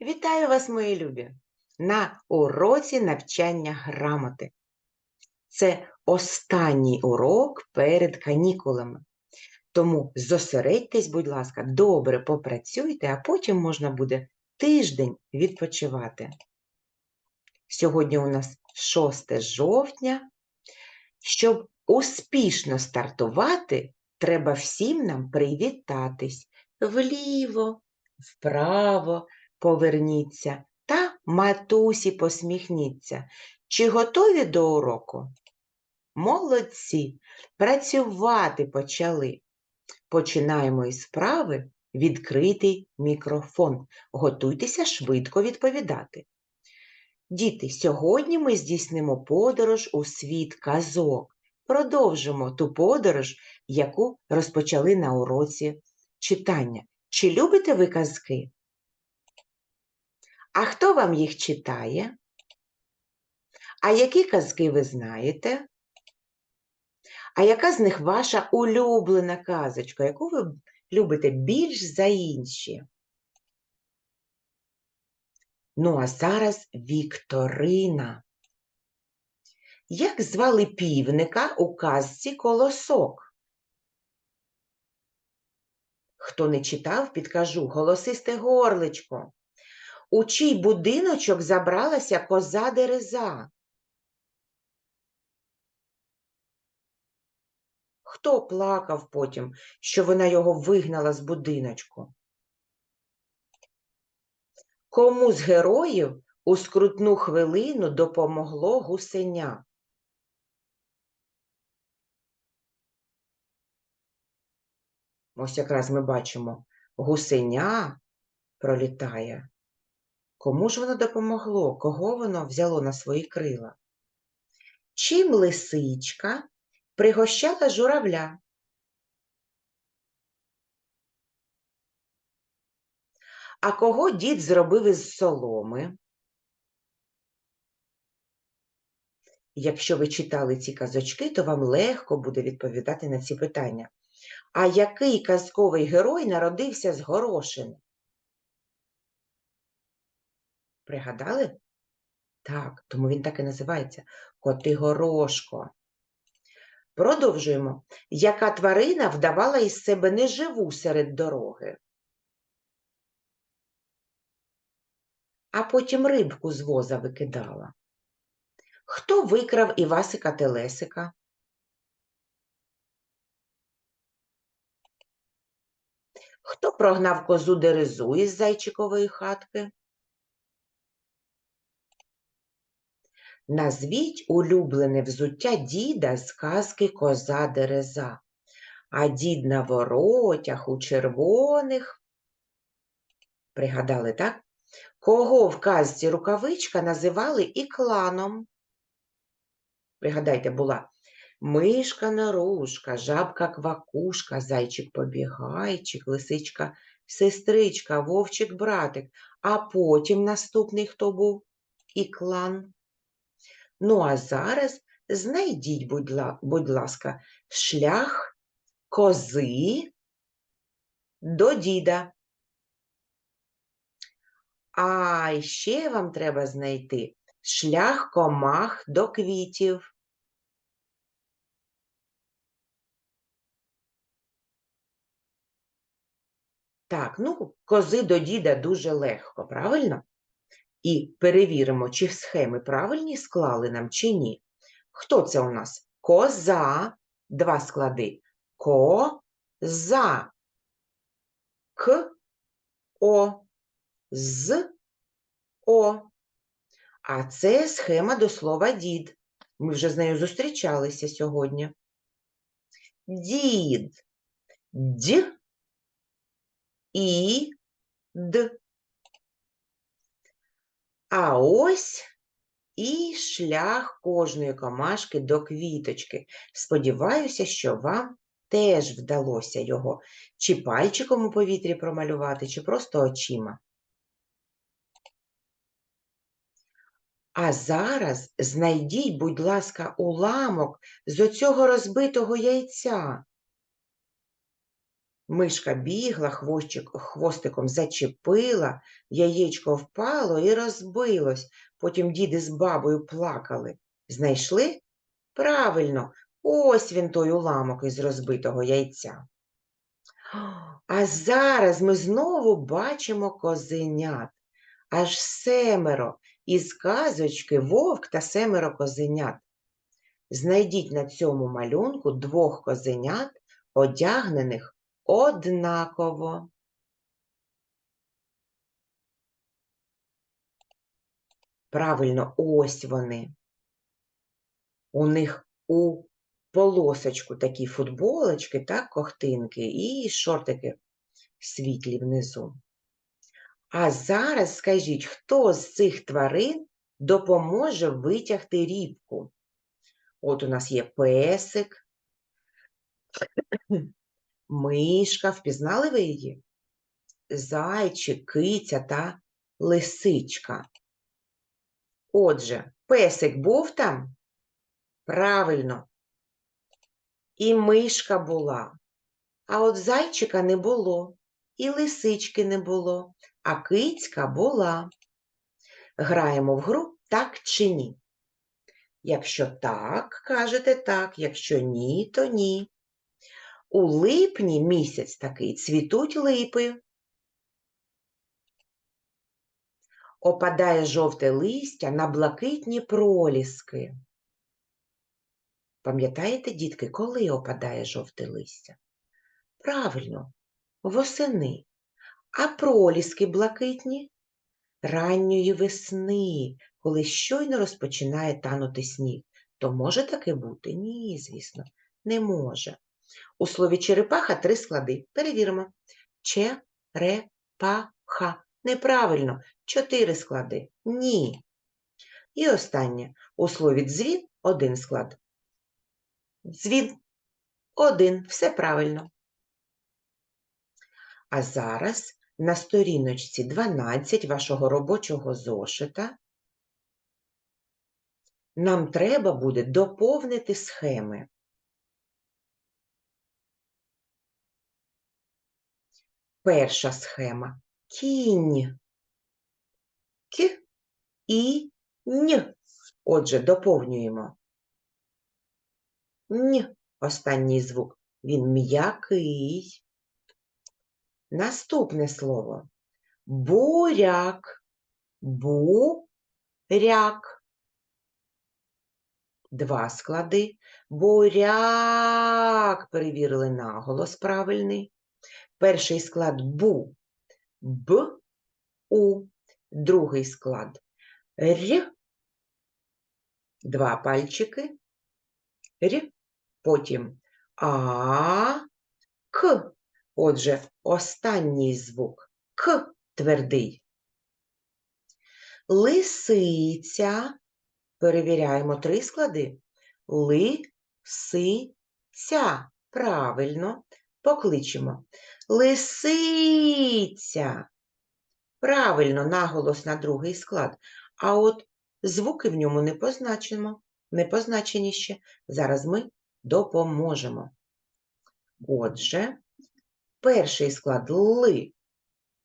Вітаю вас, мої любі, на уроці навчання грамоти. Це останній урок перед канікулами. Тому зосередьтесь, будь ласка, добре попрацюйте, а потім можна буде тиждень відпочивати. Сьогодні у нас 6 жовтня. Щоб успішно стартувати, треба всім нам привітатись вліво, вправо поверніться та матусі посміхніться. Чи готові до уроку? Молодці! Працювати почали. Починаємо із справи відкритий мікрофон. Готуйтеся швидко відповідати. Діти, сьогодні ми здійснимо подорож у світ казок. Продовжимо ту подорож, яку розпочали на уроці читання. Чи любите ви казки? А хто вам їх читає? А які казки ви знаєте? А яка з них ваша улюблена казочка, яку ви любите більш за інші? Ну, а зараз Вікторина. Як звали півника у казці Колосок? Хто не читав, підкажу голосисте горличко. У чий будиночок забралася коза дереза? Хто плакав потім, що вона його вигнала з будиночку? Кому з героїв у скрутну хвилину допомогло гусеня? Ось якраз ми бачимо, гусеня пролітає. Кому ж воно допомогло? Кого воно взяло на свої крила? Чим лисичка пригощала журавля? А кого дід зробив із соломи? Якщо ви читали ці казочки, то вам легко буде відповідати на ці питання. А який казковий герой народився з горошини? Пригадали? Так, тому він так і називається Котигорошко. Продовжуємо. Яка тварина вдавала із себе неживу серед дороги? А потім рибку з воза викидала. Хто викрав Івасика Телесика? Хто прогнав козу дерезу із зайчикової хатки? Назвіть улюблене взуття діда з казки коза дереза, а дід на воротях у червоних. Пригадали, так? Кого в казці рукавичка називали і кланом? Пригадайте, була мишка нарушка, жабка квакушка, зайчик побігайчик, лисичка сестричка, вовчик братик, а потім наступний хто був? І клан. Ну, а зараз знайдіть, будь, ла, будь ласка, шлях кози до діда. А ще вам треба знайти шлях комах до квітів. Так, ну, кози до діда дуже легко, правильно? І перевіримо, чи схеми правильні склали нам, чи ні. Хто це у нас? Коза. Два склади. Ко-за. К, О, з, О. А це схема до слова дід. Ми вже з нею зустрічалися сьогодні. Дід. Д, і, д. А ось і шлях кожної комашки до квіточки. Сподіваюся, що вам теж вдалося його чи пальчиком у повітрі промалювати, чи просто очима. А зараз знайдіть, будь ласка, уламок з оцього розбитого яйця. Мишка бігла, хвостик, хвостиком зачепила, яєчко впало і розбилось. Потім діди з бабою плакали. Знайшли? Правильно, ось він той уламок із розбитого яйця. А зараз ми знову бачимо козенят. Аж семеро із казочки вовк та семеро козенят. Знайдіть на цьому малюнку двох козенят, одягнених однаково. Правильно, ось вони. У них у полосочку такі футболочки, так, ковтинки і шортики світлі внизу. А зараз скажіть, хто з цих тварин допоможе витягти рібку? От у нас є песик, мишка, впізнали ви її? Зайчик, киця та лисичка. Отже, песик був там? Правильно. І мишка була. А от зайчика не було, і лисички не було, а кицька була. Граємо в гру так чи ні. Якщо так, кажете так, якщо ні, то ні. У липні місяць такий цвітуть липи. Опадає жовте листя на блакитні проліски. Пам'ятаєте, дітки, коли опадає жовте листя? Правильно, восени. А проліски блакитні ранньої весни, коли щойно розпочинає танути сніг. То може таке бути? Ні, звісно, не може. У слові черепаха три склади. Перевіримо. Че-ре-па-ха. Неправильно. Чотири склади. Ні. І останнє. У слові дзвін один склад. Дзвін. Один. Все правильно. А зараз на сторіночці 12 вашого робочого зошита нам треба буде доповнити схеми. Перша схема кінь. К і н. Отже, доповнюємо. Н останній звук. Він м'який. Наступне слово. Буряк. Буряк. Два склади. Буряк. Перевірили наголос правильний. Перший склад бу. Б. У. Другий склад Р. Два пальчики. Р. Потім А. К. Отже, останній звук К твердий. Лисиця. Перевіряємо три склади. Ли, си, ся. Правильно. Покличемо. Лисиця. Правильно, наголос на другий склад. А от звуки в ньому не позначимо. Не позначені ще. Зараз ми допоможемо. Отже, перший склад ли,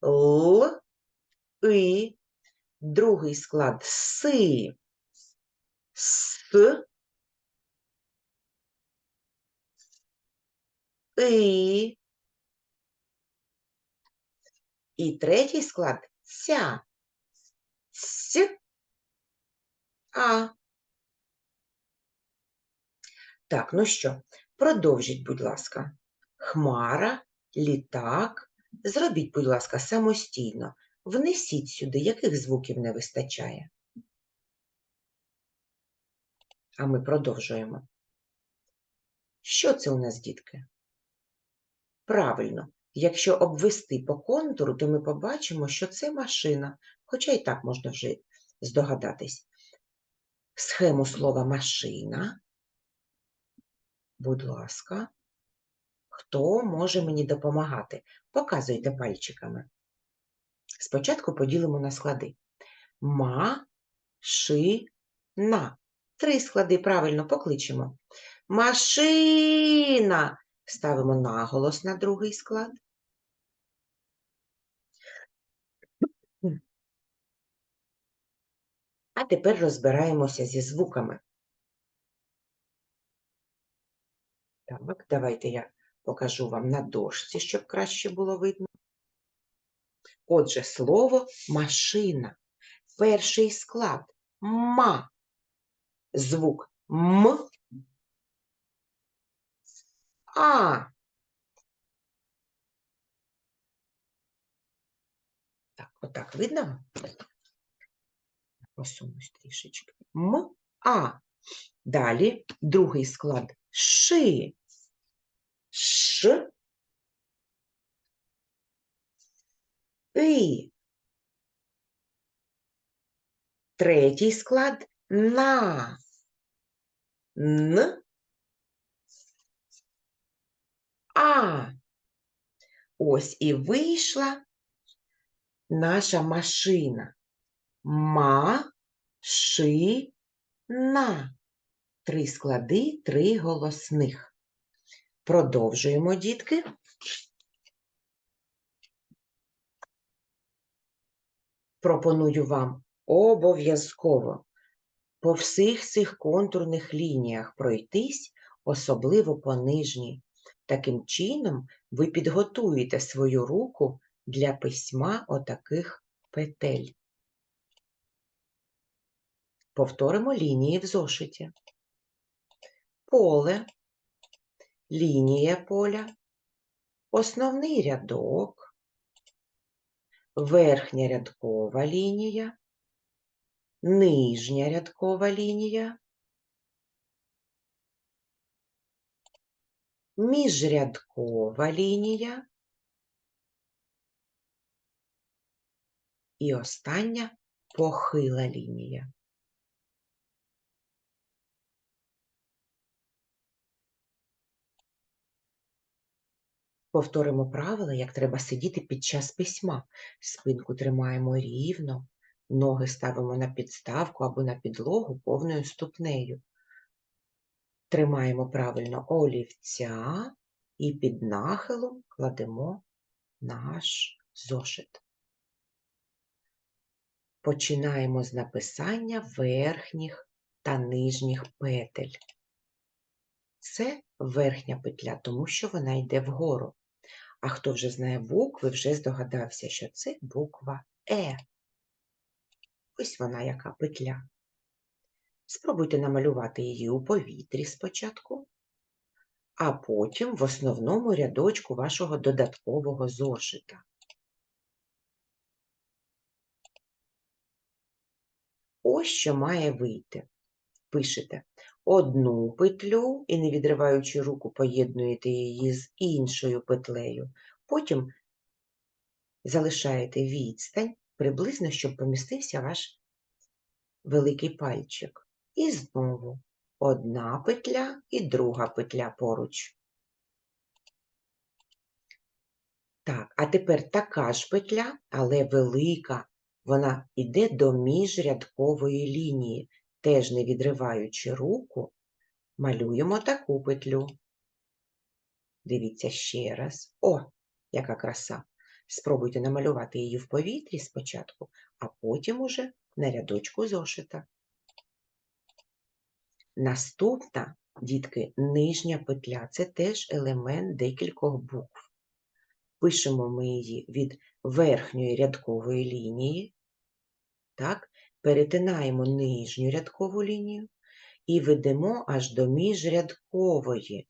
л, и, другий склад си, с, и, і третій склад ся, с, а. Так, ну що, продовжіть, будь ласка. Хмара, літак. Зробіть, будь ласка, самостійно. Внесіть сюди, яких звуків не вистачає. А ми продовжуємо. Що це у нас, дітки? Правильно, якщо обвести по контуру, то ми побачимо, що це машина, хоча і так можна вже здогадатись. Схему слова машина. Будь ласка, хто може мені допомагати? Показуйте пальчиками. Спочатку поділимо на склади. Ма-ши-на. Три склади правильно покличемо. Машина. Ставимо наголос на другий склад. А тепер розбираємося зі звуками. Так, давайте я покажу вам на дошці, щоб краще було видно. Отже, слово машина. Перший склад ма. Звук м. А. Так, отак видно? Посунусь трішечки. М, А. Далі другий склад ши. Ш. И. Третій склад на. Н. А. Ось і вийшла наша машина. Ма, ши, на. Три склади, три голосних. Продовжуємо, дітки. Пропоную вам обов'язково по всіх цих контурних лініях пройтись, особливо по нижній. Таким чином ви підготуєте свою руку для письма отаких петель. Повторимо лінії в зошиті. Поле, лінія поля, основний рядок, верхня рядкова лінія, нижня рядкова лінія, міжрядкова лінія і остання похила лінія. Повторимо правила, як треба сидіти під час письма. Спинку тримаємо рівно, ноги ставимо на підставку або на підлогу повною ступнею. Тримаємо правильно олівця і під нахилом кладемо наш зошит. Починаємо з написання верхніх та нижніх петель. Це верхня петля, тому що вона йде вгору. А хто вже знає букви, вже здогадався, що це буква Е. Ось вона яка петля. Спробуйте намалювати її у повітрі спочатку, а потім в основному рядочку вашого додаткового зошита. Ось що має вийти. Пишете одну петлю і, не відриваючи руку, поєднуєте її з іншою петлею. Потім залишаєте відстань приблизно, щоб помістився ваш великий пальчик. І знову одна петля і друга петля поруч. Так, а тепер така ж петля, але велика, вона йде до міжрядкової лінії. Теж не відриваючи руку, малюємо таку петлю. Дивіться ще раз. О, яка краса! Спробуйте намалювати її в повітрі спочатку, а потім уже на рядочку зошита. Наступна, дітки, нижня петля це теж елемент декількох букв. Пишемо ми її від верхньої рядкової лінії, так, перетинаємо нижню рядкову лінію і ведемо аж до міжрядкової.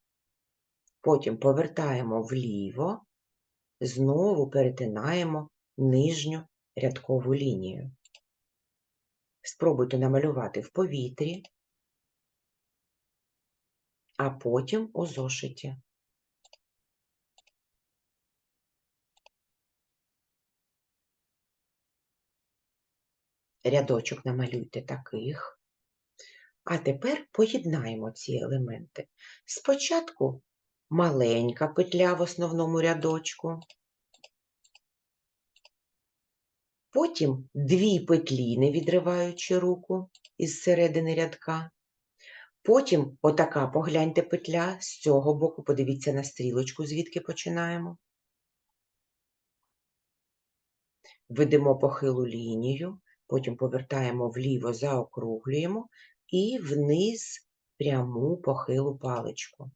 Потім повертаємо вліво, знову перетинаємо нижню рядкову лінію. Спробуйте намалювати в повітрі, а потім у зошиті. Рядочок намалюйте таких. А тепер поєднаємо ці елементи. Спочатку маленька петля в основному рядочку, потім дві петлі, не відриваючи руку із середини рядка, Потім отака, погляньте, петля з цього боку, подивіться на стрілочку, звідки починаємо. Ведемо похилу лінію, потім повертаємо вліво, заокруглюємо і вниз пряму похилу паличку.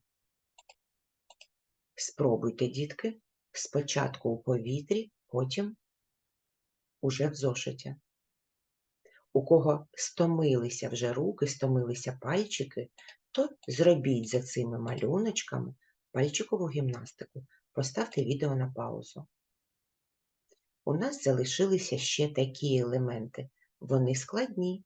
Спробуйте, дітки, спочатку у повітрі, потім уже в зошиті. У кого стомилися вже руки, стомилися пальчики, то зробіть за цими малюночками пальчикову гімнастику. Поставте відео на паузу. У нас залишилися ще такі елементи. Вони складні.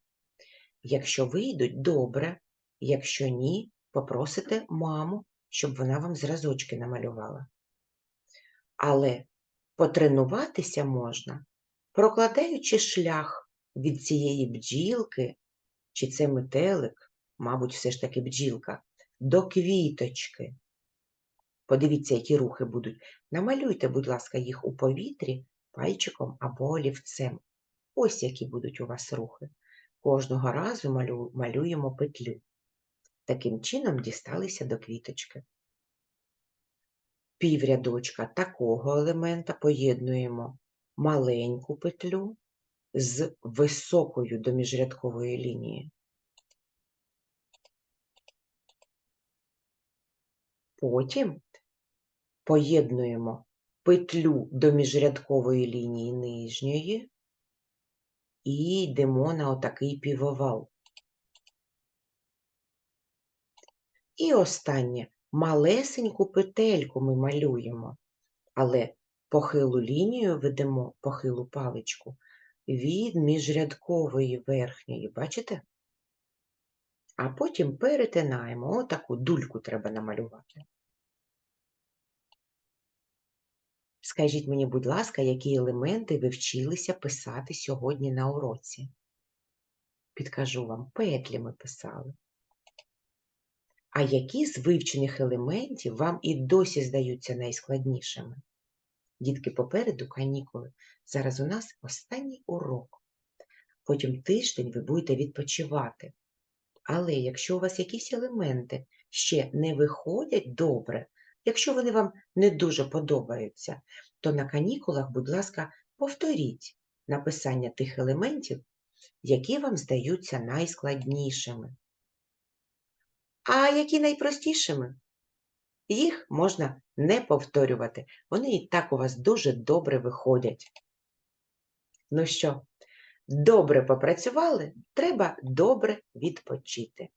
Якщо вийдуть, добре. Якщо ні, попросите маму, щоб вона вам зразочки намалювала. Але потренуватися можна, прокладаючи шлях від цієї бджілки, чи це метелик, мабуть, все ж таки бджілка, до квіточки. Подивіться, які рухи будуть. Намалюйте, будь ласка, їх у повітрі пальчиком або олівцем. Ось які будуть у вас рухи. Кожного разу малю, малюємо петлю. Таким чином дісталися до квіточки. Піврядочка такого елемента поєднуємо маленьку петлю з високою до міжрядкової лінії. Потім поєднуємо петлю до міжрядкової лінії нижньої і йдемо на отакий півовал. І останнє малесеньку петельку ми малюємо, але похилу лінію ведемо похилу паличку від міжрядкової верхньої, бачите? А потім перетинаємо, отаку дульку треба намалювати. Скажіть мені, будь ласка, які елементи ви вчилися писати сьогодні на уроці? Підкажу вам, петлі ми писали. А які з вивчених елементів вам і досі здаються найскладнішими? Дітки, попереду канікули. Зараз у нас останній урок. Потім тиждень ви будете відпочивати. Але якщо у вас якісь елементи ще не виходять добре, якщо вони вам не дуже подобаються, то на канікулах, будь ласка, повторіть написання тих елементів, які вам здаються найскладнішими. А які найпростішими? Їх можна не повторювати. Вони і так у вас дуже добре виходять. Ну що, добре попрацювали, треба добре відпочити.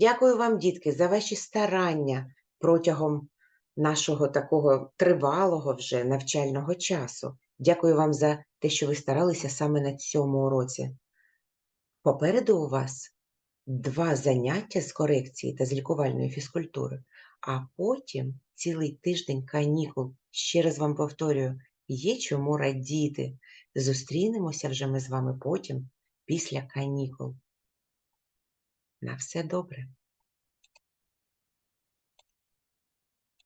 Дякую вам, дітки, за ваші старання протягом нашого такого тривалого вже навчального часу. Дякую вам за те, що ви старалися саме на цьому уроці. Попереду у вас два заняття з корекції та з лікувальної фізкультури, а потім цілий тиждень канікул. Ще раз вам повторюю, є чому радіти. Зустрінемося вже ми з вами потім, після канікул. На все добре.